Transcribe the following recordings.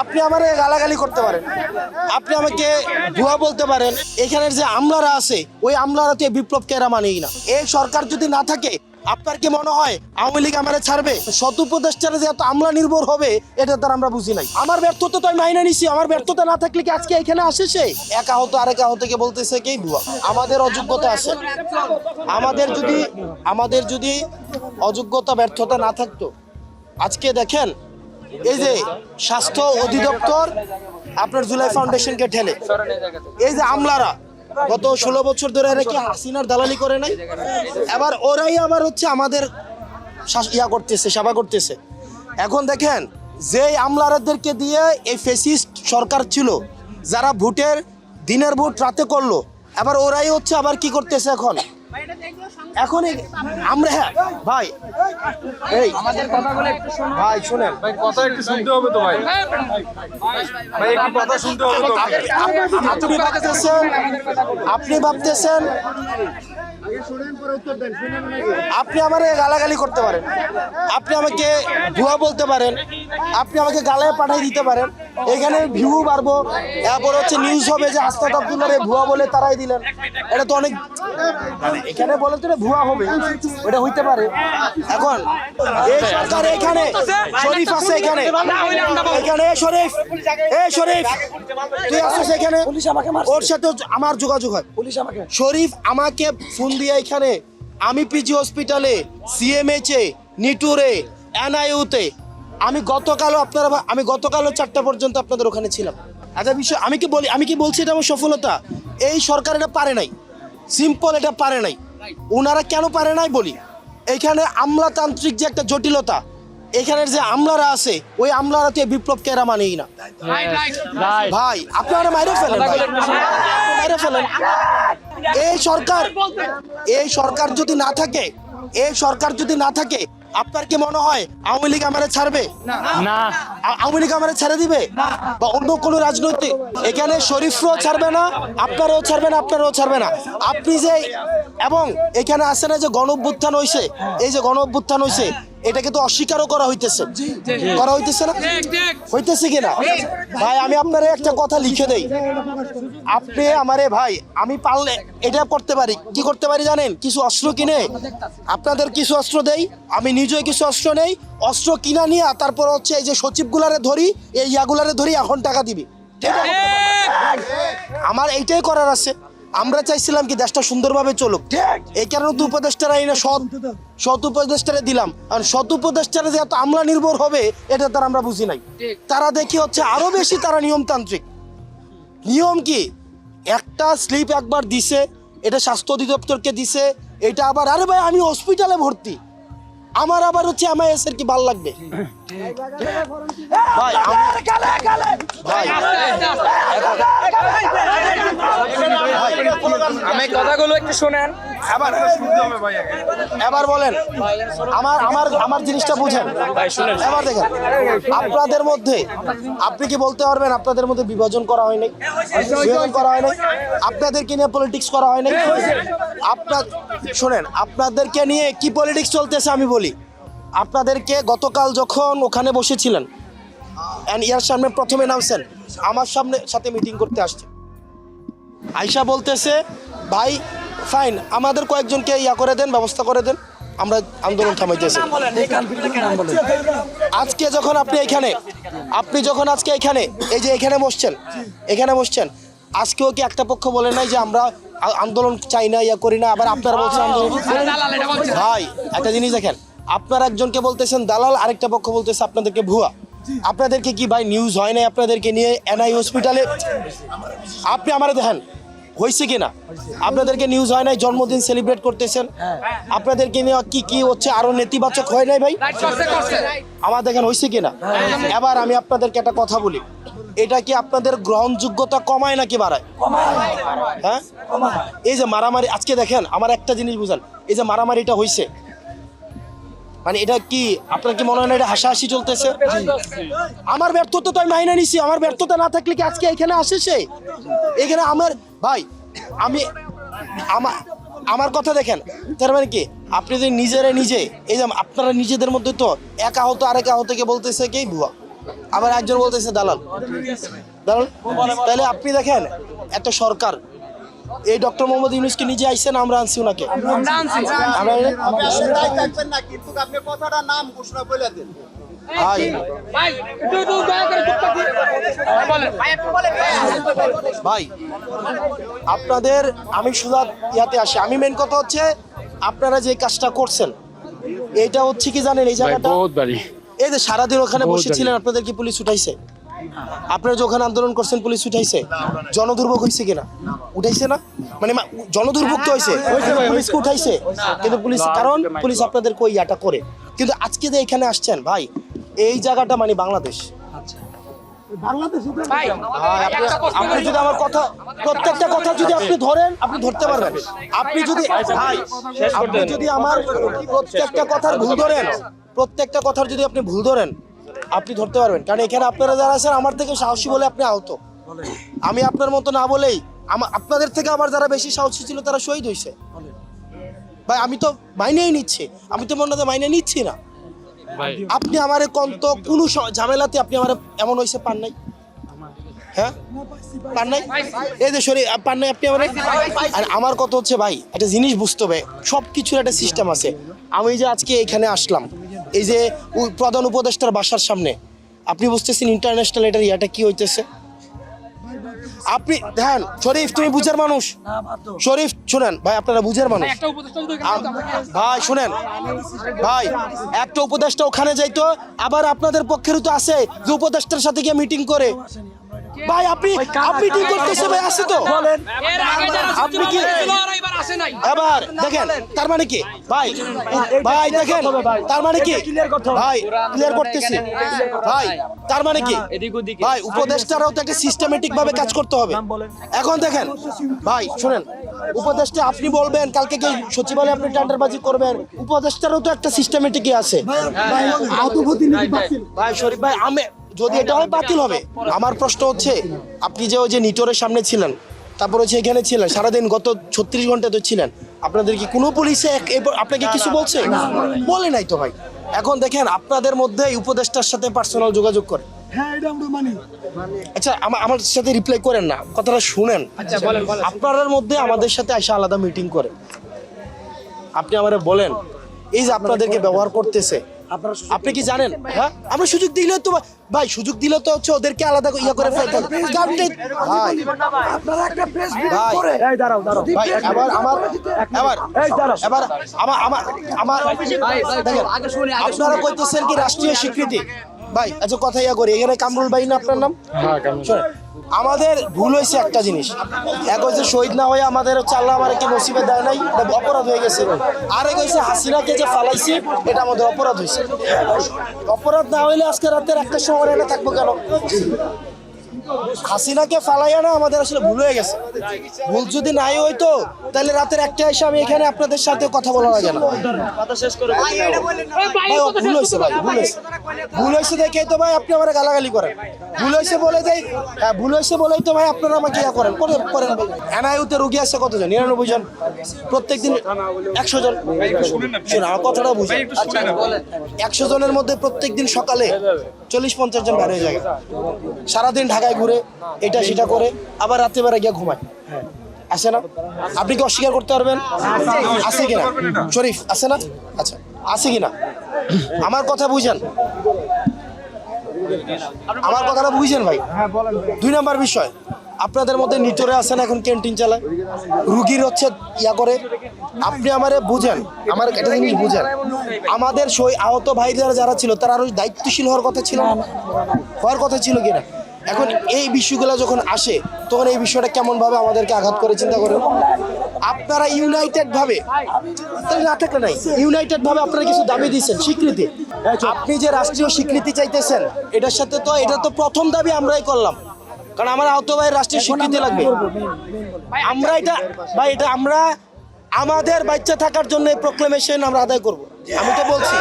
আপনি আমারে গালাগালি করতে পারেন। আপনি আমাকে ভুয়া বলতে পারেন। এখানের যে আমলারা আছে, ওই আমলারা তো এই বিপ্লবকে এরা মানেই না। এই সরকার যদি না থাকে, আপনার কি মনে হয় আওয়ামী লীগ আমারে ছাড়বে? শত উপদেষ্টারা যে এত আমলা নির্ভর হবে, এটা তার আমরা বুঝি নাই। আমার ব্যর্থতা তো আমি মাইনে নিছি। আমার ব্যর্থতা না থাকলে কি আজকে এখানে আসে সে? এক আহত আরেক আহতকে বলতেছে কি ভুয়া? আমাদের অযোগ্যতা আছে। আমাদের যদি আমাদের যদি অযোগ্যতা, ব্যর্থতা না থাকতো, আজকে দেখেন এই যে স্বাস্থ্য অধিদপ্তর আপনার জুলাই ফাউন্ডেশনকে ঠেলে। এই যে আমলারা, গত ষোলো বছর ধরে এরা কি হাসিনার দালালি করে নাই? এবার ওরাই আবার হচ্ছে আমাদের ইয়া করতেছে, সেবা করতেছে। এখন দেখেন যে আমলারাদেরকে দিয়ে এই ফেসিস্ট সরকার ছিল, যারা ভোটের, দিনের ভোট রাতে করল, এবার ওরাই হচ্ছে আবার কি করতেছে এখন? এখন আমরা হ্যাঁ ভাই। এই। আমাদের কথাগুলো একটু শুনুন ভাই শুনেন। ভাই কথা একটু শুনতে হবে তো ভাই। ভাই একটু কথা শুনতে হবে তো। আপনি ভাবতেছেন আপনি ভাবতেছেন আপনি আমারে গালাগালি করতে পারেন। আপনি আমাকে ভুয়া বলতে পারেন। আপনি আমাকে গালায় পাঠিয়ে দিতে পারেন। এখানে ভিউ বাড়বো। এরপর হচ্ছে নিউজ হবে যে আস্তাদ আব্দুল্লাহ ভুয়া বলে তারাই দিলেন। এটা তো অনেক এখানে বলে তো ভুয়া হবে। ওটা হইতে পারে। এখন এই সরকার এখানে শরীফ আছে এখানে। এখানে শরীফ। এ শরীফ। তুই আসছিস এখানে। পুলিশ আমাকে ওর সাথে আমার যোগাযোগ হয়। পুলিশ আমাকে শরীফ আমাকে ফোন দিয়ে এখানে আমি পিজি হসপিটালে সিএমএইচ নিটুরে এনআইউতে আমি গতকালও আপনারা আমি গতকালও চারটা পর্যন্ত আপনাদের ওখানে ছিলাম। আচ্ছা বিষয় আমি কি বলি আমি কি বলছি এটা আমার সফলতা? এই সরকার এটা পারে নাই। সিম্পল এটা পারে নাই। ওনারা কেন পারে নাই বলি? এখানে আমলাতান্ত্রিক যে একটা জটিলতা এখানের যে আমলারা আছে ওই আমলারা তো বিপ্লবকে এরা মানেই না। ভাই। আপনারা মাইরে ফেলেন। মাইরে ফেলেন। এই সরকার এই সরকার যদি না থাকে এই সরকার যদি না থাকে আপনার কি মনে হয় আওয়ামী লীগ আমারে ছাড়বে? না। আওয়ামী লীগ আমারে ছেড়ে দিবে? বা অন্য কোনো রাজনৈতিক? এখানে শরীফরাও ছাড়বে না আপনারাও ছাড়বে না আপনারাও ছাড়বে না। আপনি যে এবং এখানে আসে না যে গণ অভ্যুত্থান হয়েছে এই যে গণ অভ্যুত্থান হয়েছে এটাকে তো অস্বীকারও করা হইতেছে। করা হইতেছে না? হইতেছে কিনা? ভাই আমি আপনার একটা কথা লিখে দেই। আপনি আমারে ভাই আমি পারলে এটা করতে পারি। কি করতে পারি জানেন? কিছু অস্ত্র কিনে। আপনাদের কিছু অস্ত্র দেই। আমি নিজেই কিছু অস্ত্র নেই। অস্ত্র কিনা নিয়ে তারপর হচ্ছে এই যে সচিবগুলারে ধরি এই ইয়াগুলারে ধরি এখন টাকা দিবি। ঠিক আছে? আমার এইটাই করার আছে। আমরা চাইছিলাম কি দেশটা সুন্দরভাবে চলুক। এই কারণে তো উপদেষ্টারা এই না সৎ সৎ উপদেষ্টারে দিলাম। আর সৎ উপদেষ্টারে যে এত আমলা নির্ভর হবে, এটা তার আমরা বুঝি নাই। তারা দেখি হচ্ছে আরও বেশি তারা নিয়মতান্ত্রিক। নিয়ম কি? একটা স্লিপ একবার দিছে, এটা স্বাস্থ্য অধিদপ্তরকে দিছে, এটা আবার আরে ভাই, আমি হসপিটালে ভর্তি। আমার আবার হচ্ছে এমআইএস এর কি ভালো লাগবে? ভাই আমি কথাগুলো একটু শুনেন। এবার শুনতে হবে ভাই আগে। এবার বলেন আমার আমার আমার জিনিসটা বুঝেন। এবার দেখেন আপনাদের মধ্যে আপনি কি বলতে পারবেন আপনাদের মধ্যে বিভাজন করা হয়নি? বিভাজন করা হয় নাই আপনাদেরকে নিয়ে পলিটিক্স করা হয়নি? আপনার শোনেন আপনাদেরকে নিয়ে কি পলিটিক্স চলতেছে আমি বলি। আপনাদেরকে গতকাল যখন ওখানে বসেছিলেন ইয়ার সামনে প্রথমে নামছেন আমার সামনে সাথে মিটিং করতে আসছে আয়শা বলতেছে ভাই ফাইন আমাদের কয়েকজনকে ইয়া করে দেন ব্যবস্থা করে দেন আমরা আন্দোলন থামাইতেছি। আজকে যখন আপনি এখানে আপনি যখন আজকে এখানে এই যে এখানে বসছেন এখানে বসছেন আজকেও কি একটা পক্ষ বলে নাই যে আমরা আন্দোলন চাই না ইয়া করি না আবার আপনারা বলছেন। ভাই একটা জিনিস দেখেন আপনারা একজনকে বলতেছেন দালাল আরেকটা পক্ষ বলতেছে আপনাদেরকে ভুয়া। আপনাদেরকে কি ভাই নিউজ হয় নাই? আপনাদেরকে নিয়ে এনআই হসপিটালে আপনি আমারে দেখেন হয়েছে কিনা? আপনাদেরকে নিউজ হয় নাই জন্মদিন সেলিব্রেট করতেছেন। আপনাদেরকে নিয়ে কি কি হচ্ছে? আরও নেতিবাচক হয় নাই ভাই? আমার দেখেন হয়েছে কিনা? এবার আমি আপনাদেরকে একটা কথা বলি। এটা কি আপনাদের গ্রহণযোগ্যতা কমায় নাকি বাড়ায়? হ্যাঁ? এই যে মারামারি আজকে দেখেন আমার একটা জিনিস বুঝান। এই যে মারামারিটা হয়েছে মানে এটা কি, আপনার কি মনে হয় না এটা হাসাহাসি চলতেছে? আমার ব্যর্থতা তো আমি মাইনে নিছি, আমার ব্যর্থতা না থাকলে কি আজকে এখানে আসে সে? এখানে আমার, ভাই, আমি আমার আমার কথা দেখেন, তার মানে কি, আপনি যদি নিজেরা নিজে, এই যে আপনারা নিজেদের মধ্যে তো এক আহত আরেক আহতকে বলতেছে কি, ভুয়া। আবার একজন বলতেছে দালাল। দালাল? তাহলে আপনি দেখেন, এত সরকার এই ডক্টর মোহাম্মদ ইউনুসকে নিজে আইসেন আমরা আনছি ওনাকে। আমরা আনছি। আমরা আপনি আসলে দায় থাকবেন না কিন্তু আপনি কথাটা নাম ঘোষণা করে দেন। ভাই আপনাদের আমি সুদা ইয়াতে আসি। আমি মেন কথা হচ্ছে আপনারা যে কাজটা করছেন এটা হচ্ছে কি জানেন এই জায়গাটা এই যে সারাদিন ওখানে বসেছিলেন আপনাদের কি পুলিশ উঠাইছে? আপনারা যে ওখানে আন্দোলন করছেন পুলিশ উঠাইছে জনদুর্ভোগ হয়েছে কিনা উঠাইছে না মানে জনদুর্ভোগ তো হয়েছে পুলিশকে উঠাইছে কিন্তু পুলিশ কারণ পুলিশ আপনাদের কই ইয়াটা করে কিন্তু আজকে যে এখানে আসছেন ভাই এই জায়গাটা মানে বাংলাদেশ আপনি-। যদি আমার কথা প্রত্যেকটা কথা যদি আপনি ধরেন আপনি ধরতে পারবেন আপনি যদি ভাই আপনি যদি আমার প্রত্যেকটা কথার ভুল ধরেন প্রত্যেকটা কথার যদি আপনি ভুল ধরেন আপনি ধরতে পারবেন। কারণ এখানে আপনারা যারা আছেন আমার থেকে সাহসী বলে আপনি আহত। আমি আপনার মতো না বলেই আপনাদের থেকে আমার যারা বেশি সাহসী ছিল তারা শহীদ হয়েছে ভাই আমি তো মাইনেই নিচ্ছি। আমি তো মনে হয় মাইনে নিচ্ছি না। আপনি আমারে কন্ত কোনো ঝামেলাতে আপনি আমার এমন হয়েছে পান নাই? হ্যাঁ? পান নাই? এই যে শরীর পান নাই আপনি আমার আর আমার কথা হচ্ছে ভাই একটা জিনিস বুঝতে হবে। সব কিছুর একটা সিস্টেম আছে। আমি যে আজকে এখানে আসলাম এই যে প্রধান উপদেষ্টার বাসার সামনে আপনি বুঝতেছেন ইন্টারন্যাশনাল এটার ইয়াটা কি হইতেছে? আপনি হ্যাঁ শরীফ তুমি বুঝার মানুষ। শরীফ শুনেন ভাই আপনারা বুঝার মানুষ। ভাই শুনেন ভাই একটা উপদেষ্টা ওখানে যাইতো আবার আপনাদের পক্ষেরও তো আছে যে উপদেষ্টার সাথে গিয়ে মিটিং করে। ভাই আপনি আপনি মিটিং করতেছে ভাই? আছে তো। যারা আপনি কি- দেখেন তার মানে কি? ভাই ভাই দেখেন তার মানে কি? ভাই ক্লিয়ার করতেছি। ভাই তার মানে কি? ভাই উপদেষ্টারাও তো একটা সিস্টেমেটিক ভাবে কাজ করতে হবে। এখন দেখেন ভাই শুনেন উপদেষ্টা আপনি বলবেন কালকে কি সচিবালয়ে আপনি টেন্ডারবাজি করবেন উপদেষ্টারও তো একটা সিস্টেমেটিকই আছে। ভাই শরীফ ভাই আমি যদি এটা হয় বাতিল হবে। আমার প্রশ্ন হচ্ছে আপনি যে ওই যে নিটোরের সামনে ছিলেন তারপর হচ্ছে এখানে ছিলেন সারাদিন গত ছত্রিশ ঘণ্টা তো ছিলেন আপনাদের কি কোনো পুলিশে এক- আপনাকে কিছু বলছে? বলে নাই তো ভাই। এখন দেখেন আপনাদের মধ্যে উপদেষ্টার সাথে পার্সোনাল যোগাযোগ করে। আচ্ছা আমার সাথে রিপ্লাই করেন না কথাটা শুনেন। আচ্ছা আপনাদের মধ্যে আমাদের সাথে এসে আলাদা মিটিং করে। আপনি আমারে বলেন এই যে আপনাদেরকে ব্যবহার করতেছে আপনি কি জানেন? হ্যাঁ? আমরা সুযোগ দিলে তো ভাই সুযোগ দিলে তো হচ্ছে ওদেরকে আলাদা ইয়ে করে ফেলতে হবে। গামটে- ভাই ভাই। ভাই এবার আমার এবার এবার আমার আমার আমার দেখেন, আপনারা কইতেছেন কি রাষ্ট্রীয় স্বীকৃতি? ভাই আচ্ছা কথা ইয়া করি। এখানে কামরুল ভাই না আপনার নাম? শোনেন, আমাদের ভুল হয়েছে একটা জিনিস। এক হচ্ছে শহীদ না হয়ে আমাদের হচ্ছে আল্লাহ আমার কি নসিবে দেয় নাই এটা অপরাধ হয়ে গেছে। আর এক হয়েছে হাসিনাকে যে ফালাইছি এটা আমাদের অপরাধ হয়েছে। অপরাধ না হইলে আজকে রাতের একটা সময় এনে থাকব কেন? হাসিনাকে ফালাইয়া না আমাদের আসলে ভুল হয়ে গেছে। ভুল যদি নাই হইতো তাহলে রাতের একটা এসে আমি এখানে আপনাদের সাথে কথা বলা লাগে না। ভুল হয়েছে ভাই ভুল হয়েছে। ভুল হয়েছে দেখে তো ভাই আপনি আমার গালাগালি করেন। ভুল হয়েছে বলে যাই হ্যাঁ ভুল হয়েছে বলেই তো ভাই আপনারা আমাকে ইয়া করেন। করে করেন ভাই। এনআইউতে রুগী আছে কতজন? নিরানব্বই জন। প্রত্যেক দিন একশো জন। শুনুন আমার কথাটা বুঝে একশো জনের মধ্যে প্রত্যেক দিন সকালে চল্লিশ পঞ্চাশ জন হয়ে যায়। সারাদিন ঢাকায় ঘুরে এটা সেটা করে আবার রাত্রেবেলা গিয়ে ঘুমায়। আসে না? আপনি কি অস্বীকার করতে পারবেন? আছে কিনা? শরীফ আছে না? আচ্ছা আছে কিনা? আমার কথা বুঝেন। আমার কথাটা বুঝেন ভাই। দুই নাম্বার বিষয় আপনাদের মধ্যে নিচরে আছেন এখন ক্যান্টিন চালায়। রুগীর হচ্ছে ইয়া করে। আপনি আমারে বুঝেন আমার একটা জিনিস বুঝেন? আমাদের সই আহত ভাইদের যারা ছিল তারা আরও দায়িত্বশীল হওয়ার কথা ছিল? হওয়ার কথা ছিল কিনা? এখন এই বিষয়গুলো যখন আসে তখন এই বিষয়টা কেমন ভাবে আমাদেরকে আঘাত করে চিন্তা করেন? আপনারা ইউনাইটেড ভাবে তাহলে না থাকলে নাই ইউনাইটেড ভাবে আপনারা কিছু দাবি দিচ্ছেন স্বীকৃতি। আপনি যে রাষ্ট্রীয় স্বীকৃতি চাইতেছেন এটার সাথে তো এটা তো প্রথম দাবি আমরাই করলাম। কারণ আমার আহত ভাই রাষ্ট্রীয় স্বীকৃতি লাগবে। আমরা এটা ভাই এটা আমরা আমাদের বাচ্চা থাকার জন্য প্রক্লেমেশন আমরা আদায় করব। আমি তো বলছি।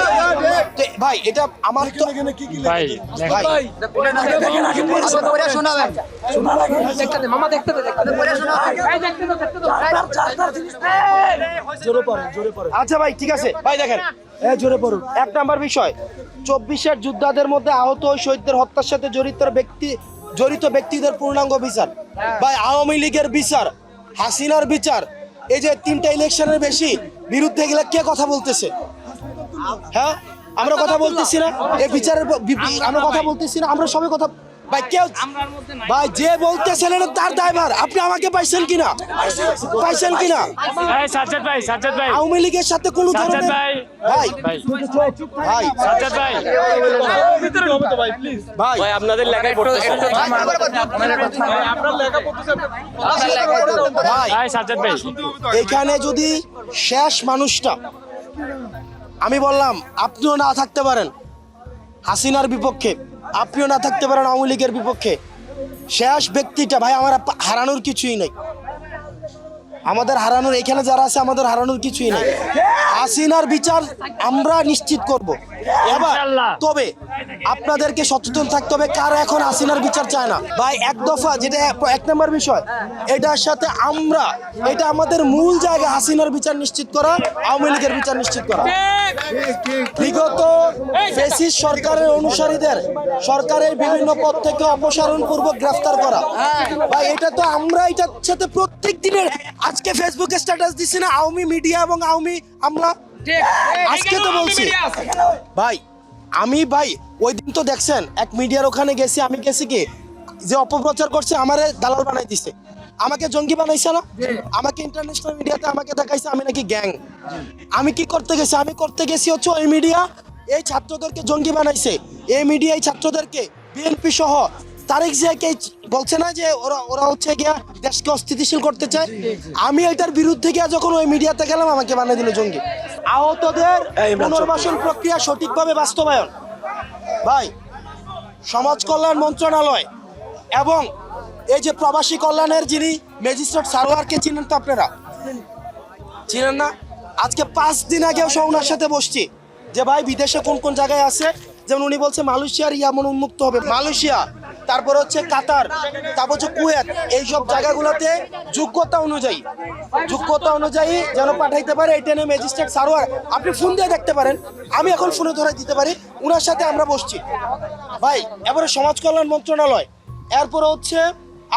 ভাই এটা আমার তো ভাই ভাই দেখতে দে মামা দেখতে দে দেখতে দে এই দেখতে দে দেখতে দে আচ্ছা ভাই ঠিক আছে। ভাই দেখেন। হ্যাঁ জোরে পড়ুন। এক নাম্বার বিষয় চব্বিশের যোদ্ধাদের মধ্যে আহত ওই শহীদদের হত্যার সাথে জড়িত ব্যক্তি জড়িত ব্যক্তিদের পূর্ণাঙ্গ বিচার। ভাই আওয়ামী লীগের বিচার হাসিনার বিচার এই যে তিনটা ইলেকশনের বেশি বিরুদ্ধে গেলে কে কথা বলতেছে? হ্যাঁ? আমরা কথা বলতেছি না। এই বিচারের আমরা কথা বলতেছি না আমরা সবাই কথা ভাই কেউ ভাই যে বলতেছেন তার দায়ভার। আপনি আমাকে পাইছেন কিনা? পাইছেন কিনা? সাজ্জাদ ভাই সাজ্জাদ ভাই। আওয়ামী লীগের সাথে কোনো সাজ্জাদ ধরনের ভাই। ভাই। ভাই। ভাই সাজ্জাদ ভাই। ভাই। ভাই আপনাদের লেখায় পড়তেছে ভাই ভাই। সাজ্জাদ ভাই। এখানে যদি শেষ মানুষটা আমি বললাম, আপনিও না থাকতে পারেন। হাসিনার বিপক্ষে, আপনিও না থাকতে পারেন আওয়ামী লীগের বিপক্ষে। শেষ ব্যক্তিটা ভাই আমার হারানোর কিছুই নেই। আমাদের হারানোর, এখানে যারা আছে, আমাদের হারানোর কিছুই নেই। হাসিনার বিচার আমরা নিশ্চিত করব। এবার তবে আপনাদেরকে সচেতন থাকতে হবে কারা এখন হাসিনার বিচার চায় না। ভাই এক দফা যেটা এক- এক নম্বর বিষয় এটার সাথে আমরা এটা আমাদের মূল জায়গা হাসিনার বিচার নিশ্চিত করা আওয়ামী লীগের বিচার নিশ্চিত করা। বিগত ফেসিস সরকারের অনুসারীদের সরকারের বিভিন্ন পদ থেকে অপসারণ পূর্বক গ্রেফতার করা। ভাই এটা তো আমরা এটার সাথে প্রত্যেক দিনের আজকে ফেসবুকে স্ট্যাটাস দিছি না আওয়ামী মিডিয়া এবং আওয়ামী আমরা আজকে তো বলছি। ভাই আমি ভাই ওই দিন তো দেখছেন এক মিডিয়ার ওখানে গেছি আমি গেছি কি যে অপপ্রচার করছে আমারে দালাল বানাই দিছে আমাকে জঙ্গি বানাইছে না? আমাকে ইন্টারন্যাশনাল মিডিয়াতে আমাকে দেখাইছে আমি নাকি গ্যাং। আমি কি করতে গেছি? আমি করতে গেছি হচ্ছে ওই মিডিয়া এই ছাত্রদেরকে জঙ্গি বানাইছে। এই মিডিয়া এই ছাত্রদেরকে বিএনপি সহ তারেক জিয়াকে বলছে না যে ওরা ওরা হচ্ছে গিয়া দেশকে অস্থিতিশীল করতে চায়? আমি এটার বিরুদ্ধে গিয়া যখন ওই মিডিয়াতে গেলাম আমাকে বানিয়ে দিল জঙ্গি। আহতদের পুনর্বাসন প্রক্রিয়া সঠিকভাবে বাস্তবায়ন। ভাই সমাজ কল্যাণ মন্ত্রণালয় এবং এই যে প্রবাসী কল্যাণের যিনি ম্যাজিস্ট্রেট সারোয়ারকে চিনেন তো আপনারা? চিনেন না? আজকে পাঁচ দিন আগেও সে ওনার সাথে বসছি যে ভাই বিদেশে কোন কোন জায়গায় আছে? যেমন উনি বলছে মালয়েশিয়ার ইয়ামন উন্মুক্ত হবে। মালয়েশিয়া, তারপর হচ্ছে কাতার, তারপর হচ্ছে কুয়েত। এইসব জায়গাগুলোতে যোগ্যতা অনুযায়ী যোগ্যতা অনুযায়ী যেন পাঠাইতে পারে এটা নিয়ে ম্যাজিস্ট্রেট সারোয়ার আপনি ফোন দিয়ে দেখতে পারেন, আমি এখন ফোনে ধরে দিতে পারি, উনার সাথে আমরা বসছি। ভাই, এবারে সমাজ কল্যাণ মন্ত্রণালয়, এরপরে হচ্ছে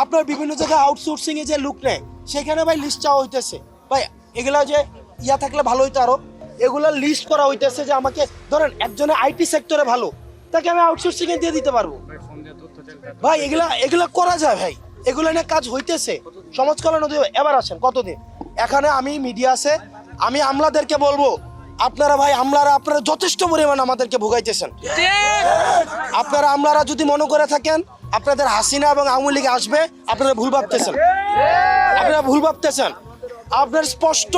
আপনার বিভিন্ন জায়গায় আউটসোর্সিং এ যে লুক নেয়, সেখানে ভাই লিস্ট চাওয়া হইতেছে। ভাই, এগুলা যে ইয়া থাকলে ভালো হইতো আরও। এগুলা লিস্ট করা হইতেছে যে আমাকে, ধরেন একজনে আইটি সেক্টরে ভালো, তাকে আমি আউটসোর্সিং এ দিয়ে দিতে পারব। ভাই, এগুলা এগুলা করা যায় ভাই। এগুলা নিয়ে কাজ হইতেছে। সমাজ কল্যাণ এবার আসেন, কতদিন? এখানে আমি মিডিয়া আছে, আমি আমলাদেরকে বলব, আপনারা ভাই, আমলারা, আপনারা যথেষ্ট পরিমাণ আমাদেরকে ভোগাইতেছেন। আপনারা আমলারা যদি মনে করে থাকেন, আপনাদের হাসিনা এবং আওয়ামী লীগ আসবে, আপনারা ভুল ভাবতেছেন। আপনারা ভুল ভাবতেছেন। আপনার স্পষ্ট।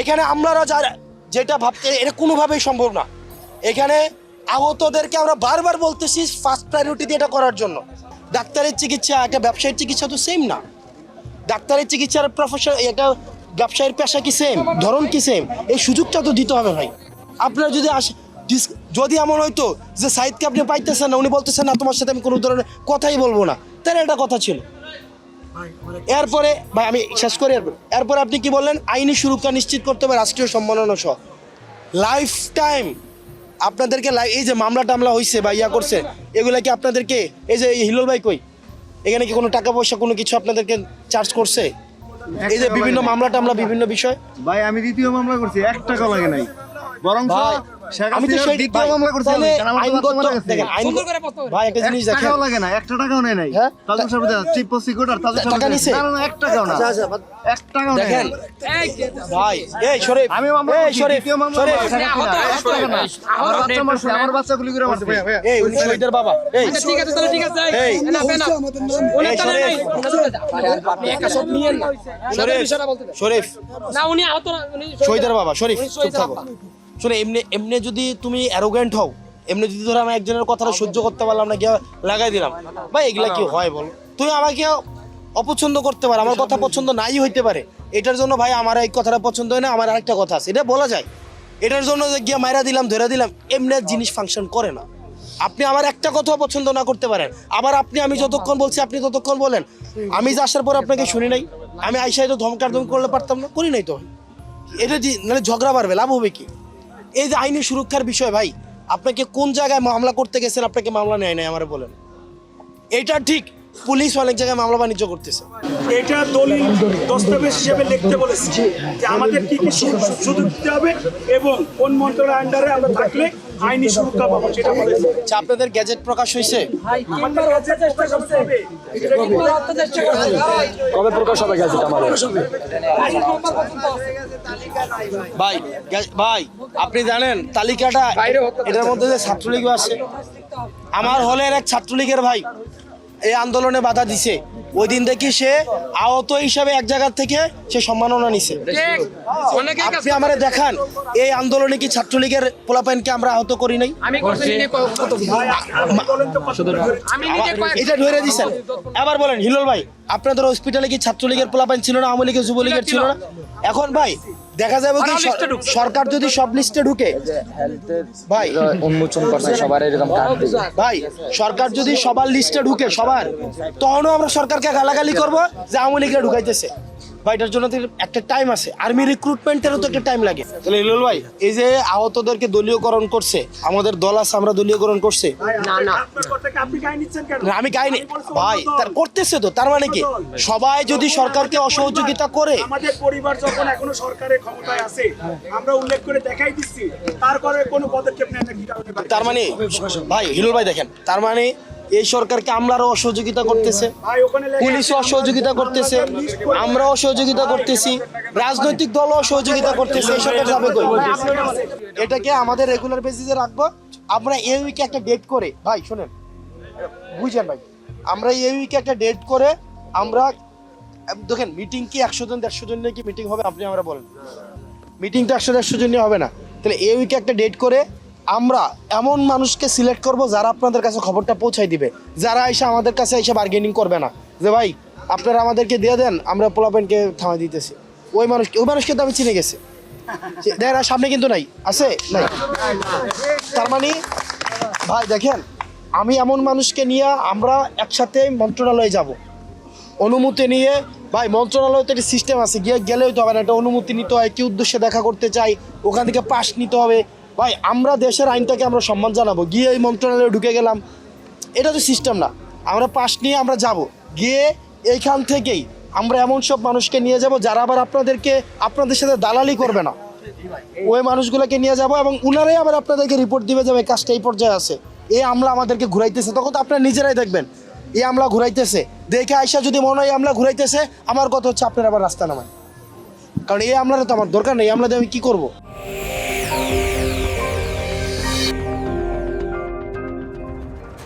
এখানে আমলারা যারা যেটা ভাবতে এটা কোনোভাবেই সম্ভব না। এখানে আহতদেরকে আমরা বারবার বলতেছি ফার্স্ট প্রায়োরিটি দিয়ে এটা করার জন্য। ডাক্তারের চিকিৎসা, একটা ব্যবসায়ীর চিকিৎসা তো সেম না। ডাক্তারের চিকিৎসার প্রফেশন এটা ব্যবসায়ীর পেশা কি সেম ধরন কি সেম এই সুযোগটা তো দিতে হবে ভাই। আপনারা যদি আসে যদি এমন হয়তো যে সাইদকে আপনি পাইতেছেন না, উনি বলতেছেন, না, তোমার সাথে আমি কোনো ধরনের কথাই বলব না। তাহলে এটা কথা ছিল। এরপরে ভাই আমি শেষ করি এরপর। এরপরে আপনি কি বললেন? আইনি সুরক্ষা নিশ্চিত করতে হবে রাষ্ট্রীয় সম্মাননা সহ। লাইফ টাইম আপনাদেরকে এই যে মামলা টামলা হয়েছে বা ইয়া করছে এগুলা কি আপনাদেরকে এই যে হিলোল ভাই কই? এখানে কি কোনো টাকা পয়সা কোনো কিছু আপনাদেরকে চার্জ করছে? এই যে বিভিন্ন মামলা টামলা বিভিন্ন বিষয়। ভাই আমি দ্বিতীয় মামলা করছি এক টাকা লাগে নাই। বরং আমি তো সেই দ্বিতীয় মামলা করছি আমি, তাহলে কারণ আমার তো আইনগত বাচ্চা মারা গেছে। দেখেন আইন সুন্দর করে পড়তে হবে। ভাই একটা জিনিস দেখেন। লাগে না একটা টাকাও নেয় নাই। হ্যাঁ? সাহেব চিফ প্রসিকিউটর তাজুল টাকা নিছে? না না, না এক টাকাও না। আচ্ছা, আচ্ছা, এক টাকাও নেয় দেখেন। ভাই এই শরীফ আমি মামলা এই শরীফ দ্বিতীয় মামলা শরীফ শেখ হাসিনা, এক টাকা না। আমার বাচ্চা মারছে আমার বাচ্চা গুলি করে মারছে এই উনি শহীদের বাবা। এই। ঠিক আছে তাহলে ঠিক আছে এই, না না উনি তাহলে শরীফ। নাই আপনি একা সব নিয়েন না। শরীফ বিষয়টা বলতে দেন। শরীফ। না উনি আহত না শহীদের বাবা শরীফ চুপ থাকো। শুনে এমনি এমনি যদি তুমি অ্যারোগ্যান্ট হও এমনি যদি ধরো আমি একজনের কথাটা সহ্য করতে পারলাম না গিয়ে লাগাই দিলাম। ভাই এগুলা কি হয় বল? তুমি আমাকে অপছন্দ করতে পারো আমার কথা পছন্দ নাই হইতে পারে। এটার জন্য ভাই আমার এই কথাটা পছন্দ হয় না আমার আরেকটা কথা আছে এটা বলা যায়। এটার জন্য যে গিয়ে মাইরা দিলাম ধরে দিলাম এমনি জিনিস ফাংশন করে না। আপনি আমার একটা কথা পছন্দ না করতে পারেন। আবার আপনি আমি যতক্ষণ বলছি আপনি ততক্ষণ বলেন। আমি যে আসার পর আপনাকে শুনি নাই আমি আইসাই তো ধমকার ধমক করলে পারতাম না করি নাই তো। এটা মানে ঝগড়া বাড়বে লাভ হবে কি? এই যে আইনি সুরক্ষার বিষয় ভাই, আপনাকে কোন জায়গায় মামলা করতে গেছেন আপনাকে মামলা নেয় নাই আমার বলেন। এটা ঠিক পুলিশ অনেক জায়গায় মামলা বাণিজ্য করতেছে। এটা দলিল দস্তাবেজ হিসেবে লিখতে বলেছি যে আমাদের কি কি সুযোগ দিতে হবে এবং কোন মন্ত্রণালয়ের আন্ডারে আমরা থাকলে আইনি সুরক্ষা পাবো সেটা বলেছি। আচ্ছা আপনাদের গ্যাজেট প্রকাশ হয়েছে? কবে প্রকাশ হবে গেছে আমাদের? ভাই ভাই আপনি জানেন তালিকাটা এটার মধ্যে যে ছাত্রলীগও আছে। আমার হলের এক ছাত্রলীগের ভাই। এই আন্দোলনে বাধা দিছে। ওই দিন দেখি সে আহত হিসাবে এক জায়গা থেকে সে সম্মাননা নিছে। আপনি আমারে দেখান এই আন্দোলনে কি ছাত্রলীগের পোলাপাইনকে আমরা আহত করি নাই? আমি করছি নিজে ক- কত আমি নিজে কয়েক এটা ধরে দিছেন। এবার বলেন হিলল ভাই আপনাদের হসপিটালে কি ছাত্রলীগের পোলাপাইন ছিল না আওয়ামী লীগের যুবলীগের ছিল না? এখন ভাই দেখা যাবে কি। সরকার যদি সব লিস্টে ঢুকে। ভাই। উন্মোচন করছে সবার এরকম ভাই সরকার যদি সবার লিস্টে ঢুকে সবার তখনও আমরা সরকারকে গালাগালি করব যে আওয়ামী লীগরা ঢুকাইতেছে। ভাই এটার জন্য একটা টাইম আছে। আর্মি রিক্রুটমেন্টেরও তো একটা টাইম লাগে। তাহলে হিলোল ভাই এই যে আহতদেরকে দলীয়করণ করছে আমাদের দল আছে আমরা দলীয়করণ করছে। না না। আমি গাইনি ভাই তার করতেছে তো তার মানে কি? সবাই যদি সরকারকে অসহযোগিতা করে আমাদের পরিবার যখন এখনও সরকারের ক্ষমতায় আছে আমরা উল্লেখ করে দেখাই দিচ্ছি তারপরে কোনো পদক্ষেপ নেয়? তার মানে ভাই হিলুল ভাই দেখেন তার মানে এই সরকারকে আমরারও অসহযোগিতা করতেছে। পুলিশও অসহযোগিতা করতেছে। আমরাও সহযোগিতা করতেছি। রাজনৈতিক দলও সহযোগিতা করতেছে। এই সরকার যাবে কই? এটাকে আমাদের রেগুলার বেসিসে রাখব। আমরা এই উইকে একটা ডেট করে, ভাই, শোনেন। বুঝেন, ভাই। আমরা এই উইকে একটা ডেট করে আমরা দেখেন মিটিং কি একশো জন, দেড়শো জন নিয়ে কি মিটিং হবে, আপনি আমরা বলেন। মিটিং তো একশো, দেড়শো জন নিয়ে হবে না। তাহলে এই উইকে একটা ডেট করে আমরা এমন মানুষকে সিলেক্ট করব যারা আপনাদের কাছে খবরটা পৌঁছাই দিবে। যারা এসে আমাদের কাছে এসে বার্গেনিং করবে না। যে ভাই, আপনারা আমাদেরকে দিয়ে দেন, আমরা পোলাপেনকে থামাই দিতেছি। ওই মানুষকে ওই মানুষকে তো আমি চিনে গেছি। দেখেন সামনে কিন্তু নাই। আছে? নাই। তার মানে ভাই, দেখেন, আমি এমন মানুষকে নিয়ে আমরা একসাথে মন্ত্রণালয়ে যাব। অনুমতি নিয়ে, ভাই, মন্ত্রণালয় তো একটা সিস্টেম আছে। গিয়ে গেলেই তো হবে না। একটা অনুমতি নিতে হয়, কি উদ্দেশ্যে দেখা করতে চাই? ওখান থেকে পাস নিতে হবে। ভাই, আমরা দেশের আইনটাকে আমরা সম্মান জানাব। গিয়ে এই মন্ত্রণালয়ে ঢুকে গেলাম। এটা তো সিস্টেম না। আমরা পাস নিয়ে আমরা যাব। গিয়ে এইখান থেকেই আমরা এমন সব মানুষকে নিয়ে যাব যারা আবার আপনাদেরকে আপনাদের সাথে দালালি করবে না। ওই মানুষগুলোকে নিয়ে যাব এবং উনারাই আবার আপনাদেরকে রিপোর্ট দিবে যাবে কাজটা এই পর্যায়ে আছে। এই আমলা আমাদেরকে ঘুরাইতেছে। তখন তো আপনারা নিজেরাই দেখবেন, এই আমলা ঘুরাইতেছে। দেখে আইসা যদি মনে হয় আমলা ঘুরাইতেছে, আমার কথা হচ্ছে আপনার আবার রাস্তা নামায়। কারণ এই আমলার তো আমার দরকার নেই আমলা দিয়ে আমি কী করব?